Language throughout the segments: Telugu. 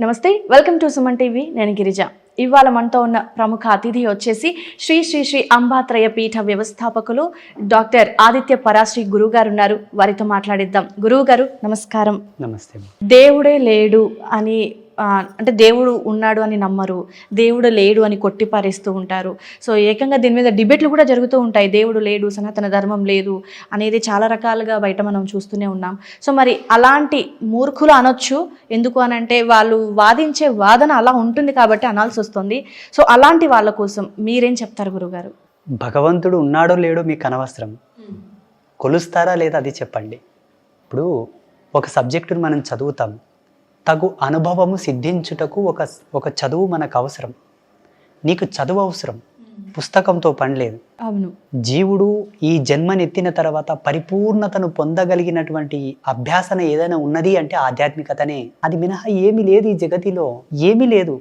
నమస్తే వెల్కమ్ టు సుమన్ టీవీ. నేను గిరిజ. ఇవాళ మనతో ఉన్న ప్రముఖ అతిథి వచ్చేసి శ్రీ శ్రీ శ్రీ అంబాత్రయ పీఠ వ్యవస్థాపకులు డాక్టర్ ఆదిత్య పరాశ్రీ గురువు గారు ఉన్నారు. వారితో మాట్లాడిద్దాం. గురువు గారు నమస్కారం. నమస్తే. దేవుడే లేడు అని అంటే దేవుడు ఉన్నాడు అని నమ్మరు దేవుడు లేడు అని కొట్టిపారేస్తూ ఉంటారు. సో ఏకంగా దీని మీద డిబేట్లు కూడా జరుగుతూ ఉంటాయి. దేవుడు లేడు సనాతన ధర్మం లేదు అనేది చాలా రకాలుగా బయట మనం చూస్తూనే ఉన్నాం. సో మరి అలాంటి మూర్ఖులు అనొచ్చు. ఎందుకు అని అంటే వాళ్ళు వాదించే వాదన అలా ఉంటుంది కాబట్టి అనాల్సి వస్తుంది. సో అలాంటి వాళ్ళ కోసం మీరేం చెప్తారు గురుగారు? భగవంతుడు ఉన్నాడో లేడో మీకు అనవసరం. కొలుస్తారా లేదా అది చెప్పండి. ఇప్పుడు ఒక సబ్జెక్టును మనం చదువుతాం. తగు అనుభవము సిద్ధించుటకు ఒక ఒక చదువు మనకు అవసరం నీకు చదువు అవసరం. పుస్తకంతో పని లేదు. అవును. జీవుడు ఈ జన్మనెత్తిన తర్వాత పరిపూర్ణతను పొందగలిగినటువంటి అభ్యాసన ఏదైనా ఉన్నది అంటే ఆధ్యాత్మికతనే. అది మినహా ఏమీ లేదు ఈ జగతిలో. ఏమీ లేదు.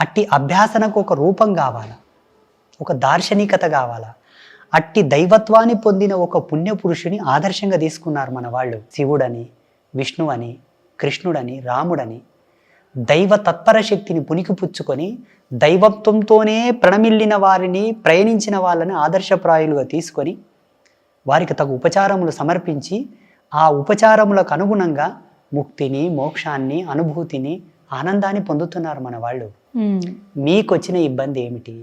అట్టి అభ్యాసనకు ఒక రూపం కావాలా? ఒక దార్శనికత కావాలా? అట్టి దైవత్వాన్ని పొందిన ఒక పుణ్యపురుషుని ఆదర్శంగా తీసుకున్నారు మన వాళ్ళు. శివుడని విష్ణువని కృష్ణుడని రాముడని దైవ తత్పర శక్తిని పుణికిపుచ్చుకొని దైవత్వంతోనే ప్రణమిల్లిన వారిని ప్రయాణించిన వాళ్ళని ఆదర్శప్రాయులుగా తీసుకొని వారికి తగు ఉపచారములు సమర్పించి ఆ ఉపచారములకు అనుగుణంగా ముక్తిని మోక్షాన్ని అనుభూతిని ఆనందాన్ని పొందుతున్నారు మన వాళ్ళు. ఉమ్, మీకు వచ్చిన ఇబ్బంది ఏమిటి?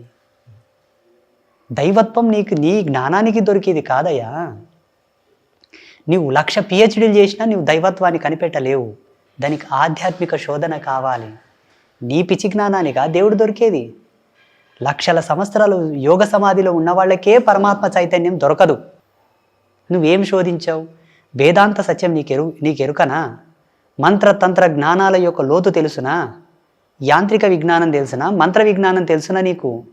దైవత్వం నీకు నీ జ్ఞానానికి దొరికేది కాదయ్యా. నీవు లక్ష పిహెచ్డీలు చేసినా నీవు దైవత్వాన్ని కనిపెట్టలేవు. దానికి ఆధ్యాత్మిక శోధన కావాలి. నీ పిచ్చి జ్ఞానానికా దేవుడు దొరికేది? లక్షల సంవత్సరాలు యోగ సమాధిలో ఉన్న వాళ్ళకే పరమాత్మ చైతన్యం దొరకదు. నువ్వేం శోధించావు? వేదాంత సత్యం నీకెరు నీకెరుకనా? మంత్రతంత్ర జ్ఞానాల యొక్క లోతు తెలుసునా? యాంత్రిక విజ్ఞానం తెలుసునా? మంత్ర విజ్ఞానం తెలుసునా నీకు?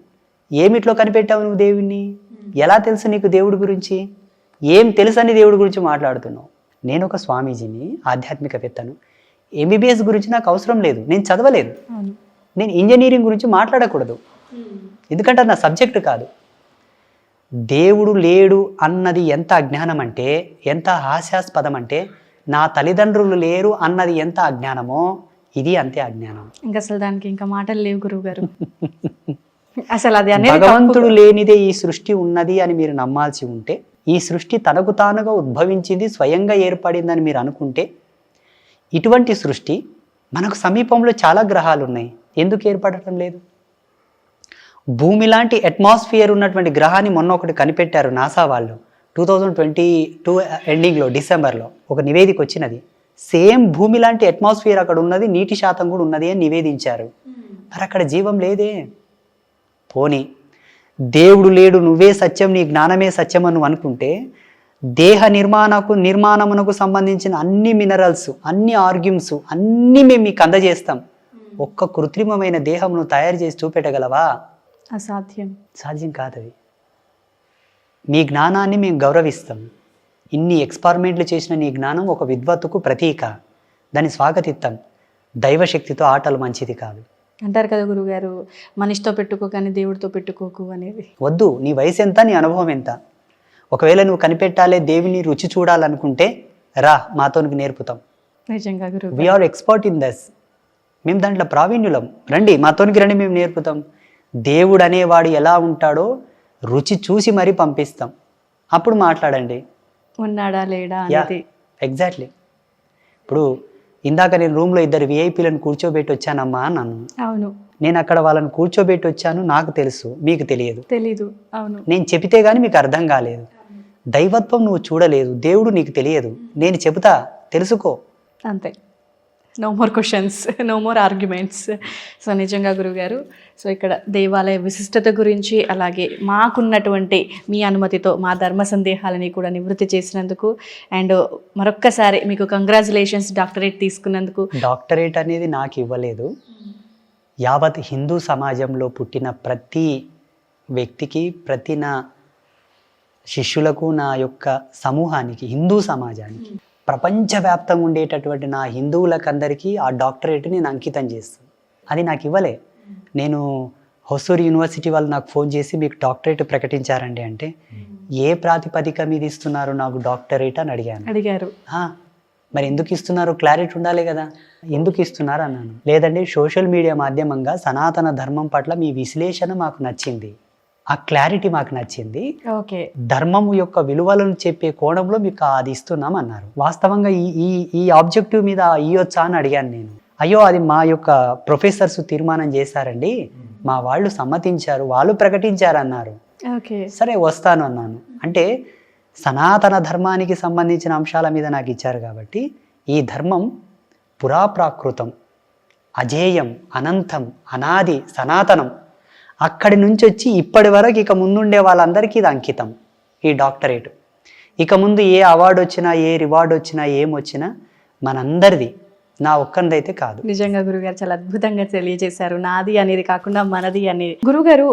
ఏమిట్లో కనిపెట్టావు నువ్వు దేవుణ్ణి? ఎలా తెలుసు నీకు దేవుడి గురించి? ఏం తెలుసని దేవుడి గురించి మాట్లాడుతున్నావు? నేను ఒక స్వామీజీని ఆధ్యాత్మికవేత్తను. ఎంబీబీఎస్ గురించి నాకు అవసరం లేదు నేను చదవలేదు. నేను ఇంజనీరింగ్ గురించి మాట్లాడకూడదు. ఎందుకంటే అది నా సబ్జెక్టు కాదు. దేవుడు లేడు అన్నది ఎంత అజ్ఞానం అంటే ఎంత హాస్యాస్పదం అంటే నా తల్లిదండ్రులు లేరు అన్నది ఎంత అజ్ఞానమో ఇది అంతే అజ్ఞానం. ఇంకా అసలు దానికి ఇంకా మాటలు లేవు గురువు గారు అసలు అది భగవంతుడు లేనిదే ఈ సృష్టి ఉన్నది అని మీరు నమ్మాల్సి ఉంటే ఈ సృష్టి తనకు తానుగా ఉద్భవించింది స్వయంగా ఏర్పడిందని మీరు అనుకుంటే ఇటువంటి సృష్టి మనకు సమీపంలో చాలా గ్రహాలు ఉన్నాయి ఎందుకు ఏర్పడటం లేదు? భూమి లాంటి అట్మాస్ఫియర్ ఉన్నటువంటి గ్రహాన్ని మొన్న ఒకటి కనిపెట్టారు నాసా వాళ్ళు. టూ థౌజండ్ ట్వంటీ టూ ఎండింగ్లో డిసెంబర్లో ఒక నివేదిక వచ్చినది. సేమ్ భూమి లాంటి అట్మాస్ఫియర్ అక్కడ ఉన్నది నీటి శాతం కూడా ఉన్నది అని నివేదించారు. మరి అక్కడ జీవం లేదే. పోని దేవుడు లేడు నువ్వే సత్యం నీ జ్ఞానమే సత్యం అని అనుకుంటే దేహ నిర్మాణకు నిర్మాణమునకు సంబంధించిన అన్ని మినరల్స్ అన్ని ఆర్గ్యూమ్స్ అన్నీ మేము మీకు అందజేస్తాం. ఒక్క కృత్రిమమైన దేహం నువ్వు తయారు చేసి చూపెట్టగలవా? అసాధ్యం. సాధ్యం కాదది. మీ జ్ఞానాన్ని మేము గౌరవిస్తాం. ఇన్ని ఎక్స్పెరిమెంట్లు చేసిన నీ జ్ఞానం ఒక విద్వత్తుకు ప్రతీక. దాన్ని స్వాగతిస్తాం దైవశక్తితో ఆటలు మంచిది కాదు. అంటారు కదా గురుగారు మనిషితో పెట్టుకో కానీ దేవుడితో పెట్టుకోకు అనేది. వద్దు నీ వయసు ఎంత నీ అనుభవం ఎంత? ఒకవేళ నువ్వు కనిపెట్టాలే దేవిని రుచి చూడాలనుకుంటే రా మాతోనికి నేర్పుతాం. నిజంగా గురువు వీఆర్ ఎక్స్పర్ట్ ఇన్ దస్ మేము దాంట్లో ప్రావీణ్యులం. రండి మాతోనికి రండి మేము నేర్పుతాం. దేవుడు అనేవాడు ఎలా ఉంటాడో రుచి చూసి మరీ పంపిస్తాం. అప్పుడు మాట్లాడండి. ఉన్నాడా లేడా ఎగ్జాక్ట్లీ ఇప్పుడు ఇందాక నేను రూమ్లో ఇద్దరు విఐపీలను కూర్చోబెట్టి వచ్చానమ్మా అన్నాను. అవును. నేను అక్కడ వాళ్ళని కూర్చోబెట్టి వచ్చాను నాకు తెలుసు మీకు తెలియదు. తెలీదు. అవును. నేను చెబితే కానీ మీకు అర్థం కాలేదు. దైవత్వం నువ్వు చూడలేదు దేవుడు నీకు తెలియదు. నేను చెబుతా తెలుసుకో. అంతే. No more questions no more arguments so నిజంగా గురుగారు సో ఇక్కడ దేవాలయ విశిష్టత గురించి అలాగే మాకున్నటువంటి మీ అనుమతితో మా ధర్మ సందేహాలని కూడా నివృత్తి చేసినందుకు అండ్ మరొక్కసారి మీకు కంగ్రాచులేషన్స్ డాక్టరేట్ తీసుకున్నందుకు. డాక్టరేట్ అనేది నాకు ఇవ్వలేదు. యావత్ హిందూ సమాజంలో పుట్టిన ప్రతి వ్యక్తికి ప్రతి నా శిష్యులకు నా యొక్క సమూహానికి హిందూ సమాజానికి ప్రపంచవ్యాప్తంగా ఉండేటటువంటి నా హిందువులకందరికీ ఆ డాక్టరేట్ నేను అంకితం చేస్తాను అది నాకు ఇవ్వలే. నేను హొసూరు యూనివర్సిటీ వాళ్ళు నాకు ఫోన్ చేసి మీకు డాక్టరేట్ ప్రకటించారండి అంటే ఏ ప్రాతిపదిక మీద ఇస్తున్నారు నాకు డాక్టరేట్ అని అడిగాను. అడిగారు. "ఆ, మరి ఎందుకు ఇస్తున్నారు? క్లారిటీ ఉండాలి కదా. ఎందుకు ఇస్తున్నారు? అన్నాను. లేదండి సోషల్ మీడియా మాధ్యమంగా సనాతన ధర్మం పట్ల మీ విశ్లేషణ మాకు నచ్చింది. ఆ క్లారిటీ మాకు నచ్చింది. ఓకే. ధర్మం యొక్క విలువలను చెప్పే కోణంలో మీకు అది ఇస్తున్నాం అన్నారు. వాస్తవంగా ఈ ఈ ఈ ఆబ్జెక్టివ్ మీద ఇయ్యొచ్చా అని అడిగాను నేను. అయ్యో అది మా యొక్క ప్రొఫెసర్స్ తీర్మానం చేశారండి. మా వాళ్ళు సమ్మతించారు వాళ్ళు ప్రకటించారు అన్నారు. ఓకే. సరే వస్తాను అన్నాను. అంటే సనాతన ధర్మానికి సంబంధించిన అంశాల మీద నాకు ఇచ్చారు కాబట్టి ఈ ధర్మం పురాప్రాకృతం అజేయం అనంతం అనాది సనాతనం అక్కడి నుంచి వచ్చి ఇప్పటి వరకు ఇక ముందుండే వాళ్ళందరికీ ఇది అంకితం ఈ డాక్టరేట్. ఇక ముందు ఏ అవార్డు వచ్చినా ఏ రివార్డు వచ్చినా ఏం వచ్చినా మనందరిది నా ఒక్కరిదైతే కాదు. నిజంగా గురుగారు చాలా అద్భుతంగా తెలియజేశారు. నాది అనేది కాకుండా మనది అనేది. గురుగారు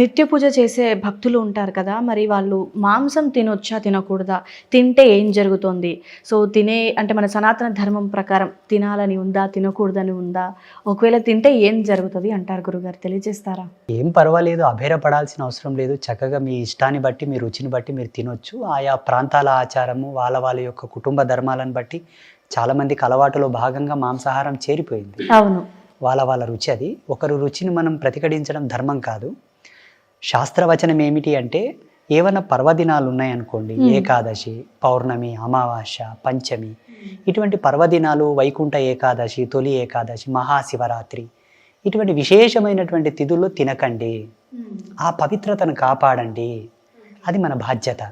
నిత్య పూజ చేసే భక్తులు ఉంటారు కదా మరి వాళ్ళు మాంసం తినొచ్చా తినకూడదా? తింటే ఏం జరుగుతుంది? సో తినే అంటే మన సనాతన ధర్మం ప్రకారం తినాలని ఉందా తినకూడదని ఉందా? ఒకవేళ తింటే ఏం జరుగుతుంది అంటారు గురుగారు తెలియజేస్తారా? ఏం పర్వాలేదు అభేరపడాల్సిన అవసరం లేదు. చక్కగా మీ ఇష్టాన్ని బట్టి మీ రుచిని బట్టి మీరు తినొచ్చు. ఆయా ప్రాంతాల ఆచారము వాళ్ళ వాళ్ళ యొక్క కుటుంబ ధర్మాలను బట్టి చాలామందికి అలవాటులో భాగంగా మాంసాహారం చేరిపోయింది. అవును. వాళ్ళ వాళ్ళ రుచి అది. ఒకరు రుచిని మనం ప్రతిఘటించడం ధర్మం కాదు. శాస్త్రవచనం ఏమిటి అంటే ఏవైనా పర్వదినాలు ఉన్నాయనుకోండి. ఏకాదశి పౌర్ణమి అమావాస్య పంచమి ఇటువంటి పర్వదినాలు వైకుంఠ ఏకాదశి తొలి ఏకాదశి మహాశివరాత్రి ఇటువంటి విశేషమైనటువంటి తిథుల్లో తినకండి. ఆ పవిత్రతను కాపాడండి. అది మన బాధ్యత.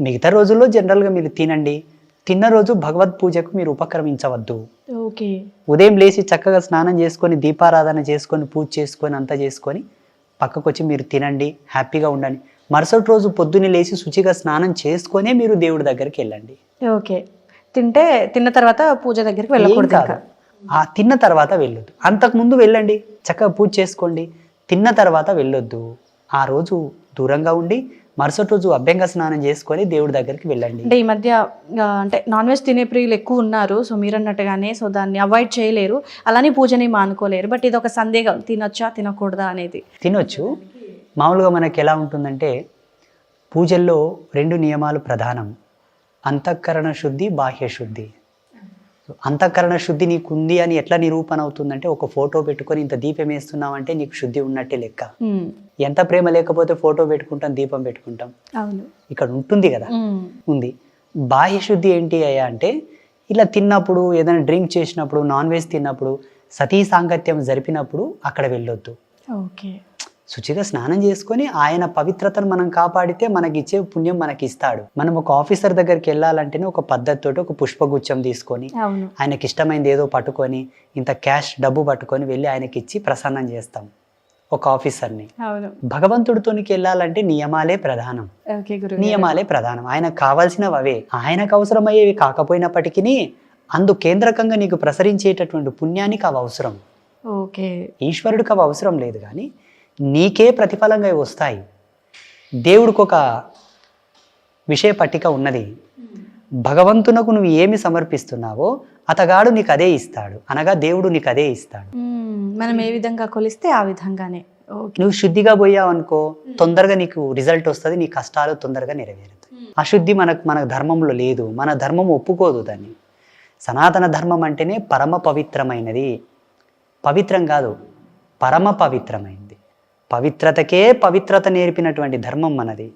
మిగతా రోజుల్లో జనరల్గా మీరు తినండి. తిన్న రోజు భగవద్ పూజకు మీరు ఉపక్రమించవద్దు. ఓకే. ఉదయం లేచి చక్కగా స్నానం చేసుకొని దీపారాధన చేసుకొని పూజ చేసుకొని అంతా చేసుకొని పక్కకు వచ్చి మీరు తినండి హ్యాపీగా ఉండండి. మరుసటి రోజు పొద్దున్నే లేచి శుచిగా స్నానం చేసుకొనే మీరు దేవుడి దగ్గరికి వెళ్ళండి. ఓకే. తింటే తిన్న తర్వాత పూజ దగ్గరికి వెళ్ళకూడదు ఆ తిన్న తర్వాత వెళ్ళొద్దు. అంతకు ముందు వెళ్ళండి చక్కగా పూజ చేసుకోండి తిన్న తర్వాత వెళ్ళొద్దు. ఆ రోజు దూరంగా ఉండి మరుసటి రోజు అభ్యంగ స్నానం చేసుకొని దేవుడి దగ్గరికి వెళ్ళండి. అంటే ఈ మధ్య అంటే నాన్ వెజ్ తినే ప్రియులు ఎక్కువ ఉన్నారు. సో మీరు అన్నట్టుగానే సో దాన్ని అవాయిడ్ చేయలేరు. అలానే పూజని మానుకోలేరు. బట్ ఇది ఒక సందేహం. తినొచ్చా? తినకూడదా అనేది. తినొచ్చు. మామూలుగా మనకి ఎలా ఉంటుందంటే పూజల్లో రెండు నియమాలు ప్రధానం. అంతఃకరణ శుద్ధి బాహ్య శుద్ధి. అంతఃకరణ శుద్ధి నీకు ఉంది అని ఎట్లా నిరూపణ అవుతుందంటే ఒక ఫోటో పెట్టుకొని ఇంత దీపం వేస్తున్నావంటే నీకు శుద్ధి ఉన్నట్టే లెక్క. ఎంత ప్రేమ లేకపోతే ఫోటో పెట్టుకుంటాం దీపం పెట్టుకుంటాం. ఇక్కడ ఉంటుంది కదా? ఉంది. బాహ్య శుద్ధి ఏంటి అయ్యా అంటే ఇలా తిన్నప్పుడు ఏదైనా డ్రింక్ చేసినప్పుడు నాన్ వెజ్ తిన్నప్పుడు సతీ సాంగత్యం జరిపినప్పుడు అక్కడ వెళ్ళొద్దు. ఓకే. శుచిగా స్నానం చేసుకొని ఆయన పవిత్రతను మనం కాపాడితే మనకి ఇచ్చే పుణ్యం మనకి ఇస్తాడు మనం ఒక ఆఫీసర్ దగ్గరికి వెళ్ళాలంటేనే ఒక పద్ధతితోటి ఒక పుష్పగుచ్చం తీసుకొని ఆయనకి ఇష్టమైంది ఏదో పట్టుకొని ఇంత క్యాష్ డబ్బు పట్టుకొని వెళ్ళి ఆయనకి ఇచ్చి ప్రసన్నం చేస్తాం ఒక ఆఫీసర్ని. భగవంతుడితోనికి వెళ్ళాలంటే నియమాలే ప్రధానం. నియమాలే ప్రధానం. ఆయనకు కావాల్సినవి అవే ఆయనకు అవసరమయ్యేవి కాకపోయినప్పటికీ అందు కేంద్రకంగా నీకు ప్రసరించేటటువంటి పుణ్యానికి అవి అవసరం. ఓకే. ఈశ్వరుడికి అవి అవసరం లేదు కానీ నీకే ప్రతిఫలంగా వస్తాయి. దేవుడికి ఒక విషయ పట్టిక ఉన్నది. భగవంతునకు నువ్వు ఏమి సమర్పిస్తున్నావో అతగాడు నీకు అదే ఇస్తాడు. అనగా దేవుడు నీకు అదే ఇస్తాడు. మనం ఏ విధంగా కొలిస్తే ఆ విధంగానే. నువ్వు శుద్ధిగా పోయావు అనుకో తొందరగా నీకు రిజల్ట్ వస్తుంది నీ కష్టాలు తొందరగా నెరవేరుతాయి. అశుద్ధి మనకు మన ధర్మంలో లేదు. మన ధర్మం ఒప్పుకోదు దాన్ని. సనాతన ధర్మం అంటేనే పరమ పవిత్రమైనది. పవిత్రం కాదు పరమ పవిత్రమైనది. పవిత్రతకే పవిత్రత నేర్పినటువంటి ధర్మం మనది.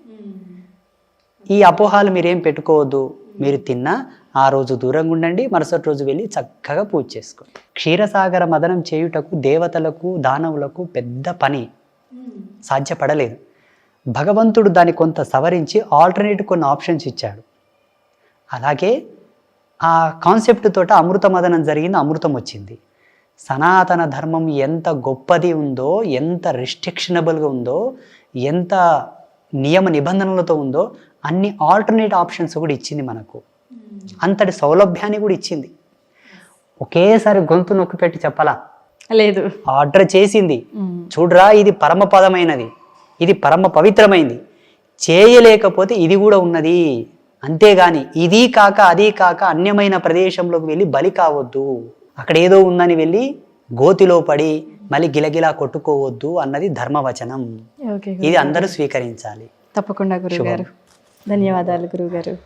ఈ అపోహాలు మీరేం పెట్టుకోవద్దు. మీరు తిన్నా ఆ రోజు దూరంగా ఉండండి మరుసటి రోజు వెళ్ళి చక్కగా పూజ చేసుకోండి. క్షీరసాగర మదనం చేయుటకు దేవతలకు దానవులకు పెద్ద పని. సాధ్యపడలేదు. భగవంతుడు దాన్ని కొంత సవరించి ఆల్టర్నేట్ కొన్ని ఆప్షన్స్ ఇచ్చాడు. అలాగే ఆ కాన్సెప్ట్ తోట అమృత మదనం జరిగింది అమృతం వచ్చింది. సనాతన ధర్మం ఎంత గొప్పది ఉందో ఎంత రిస్ట్రిక్షనబుల్గా ఉందో ఎంత నియమ నిబంధనలతో ఉందో అన్ని ఆల్టర్నేట్ ఆప్షన్స్ కూడా ఇచ్చింది మనకు. అంతటి సౌలభ్యాన్ని కూడా ఇచ్చింది. ఒకేసారి గొంతు నొక్కి పెట్టి చెప్పాలా? లేదు. ఆర్డర్ చేసింది. ఉమ్, చూడరా ఇది పరమపదమైనది. ఇది పరమ పవిత్రమైంది. చేయలేకపోతే ఇది కూడా ఉన్నది. అంతేగాని ఇది కాక అది కాక అన్యమైన ప్రదేశంలోకి వెళ్ళి బలి కావద్దు. అక్కడ ఏదో ఉందని వెళ్ళి గోతిలో పడి మళ్ళీ గిలగిలా కొట్టుకోవద్దు అన్నది ధర్మవచనం. ఇది అందరూ స్వీకరించాలి. తప్పకుండా గురుగారు. ధన్యవాదాలు గురుగారు.